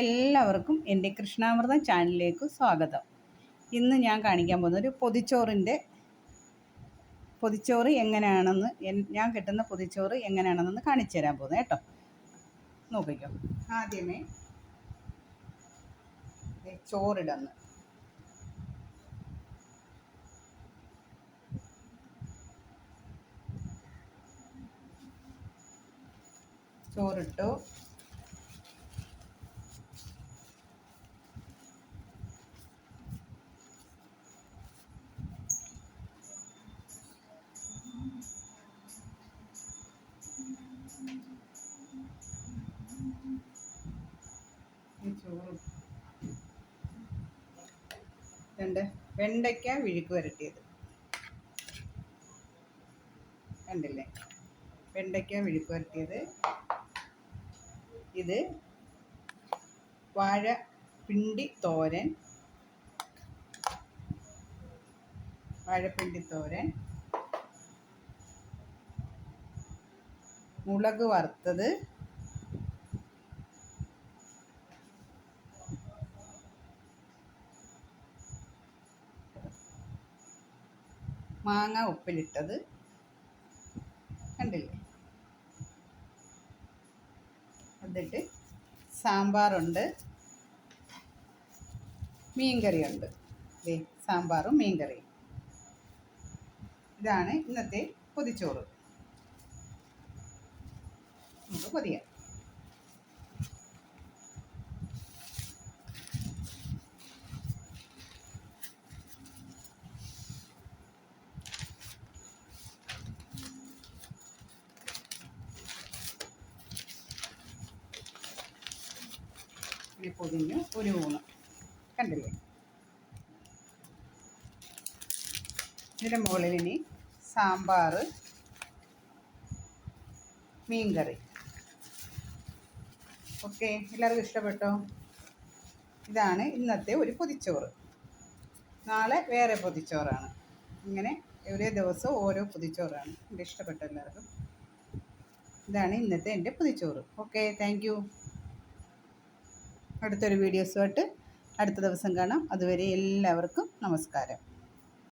എല്ലാവർക്കും എന്റെ കൃഷ്ണാമൃതം ചാനലിലേക്ക് സ്വാഗതം. ഇന്ന് ഞാൻ കാണിക്കാൻ പോകുന്ന ഒരു പൊതിച്ചോറിന്റെ പൊതിച്ചോറ് എങ്ങനെയാണെന്ന് ഞാൻ കിട്ടുന്ന പൊതിച്ചോറ് എങ്ങനെയാണെന്ന് കാണിച്ചു തരാൻ പോകുന്നത് കേട്ടോ. നോക്കിക്കോ. ആദ്യമേ ചോറിടന്ന് ചോറിട്ടു. ചോറും രണ്ട്. വെണ്ടയ്ക്ക വിഴുക്ക് വരട്ടിയത്. കണ്ടില്ലേ? വെണ്ടയ്ക്ക വിഴുക്ക് വരട്ടിയത്. ഇത് വാഴ പിണ്ടി തോരൻ. വാഴപ്പിണ്ടി തോരൻ. മുളക് വറുത്തത്. മാങ്ങ ഉപ്പിലിട്ടത്. കണ്ടില്ലേ? എന്നിട്ട് സാമ്പാറുണ്ട്. മീൻകറിയുണ്ട്. ദേ സാമ്പാറും മീൻകറിയും. ഇതാണ് ഇന്നത്തെ പൊതിച്ചോറ്. നമുക്ക് പൊതിയാം. ഇനി പൊതിഞ്ഞ് ഒരു ഊണ്. കണ്ടില്ലേ? ഇതിന്റെ മുകളിൽ ഇനി സാമ്പാർ മീൻകറി. ഓക്കെ എല്ലാവർക്കും ഇഷ്ടപ്പെട്ടോ? ഇതാണ് ഇന്നത്തെ ഒരു പൊതിച്ചോറ്. നാളെ വേറെ പൊതിച്ചോറാണ്. ഇങ്ങനെ ഒരേ ദിവസം ഓരോ പുതിച്ചോറാണ്. എന്റെ ഇഷ്ടപ്പെട്ട എല്ലാവർക്കും. ഇതാണ് ഇന്നത്തെ എന്റെ പുതിച്ചോറ്. ഓക്കെ താങ്ക് അടുത്തൊരു വീഡിയോസുമായിട്ട് അടുത്ത ദിവസം കാണാം. അതുവരെ എല്ലാവർക്കും നമസ്കാരം.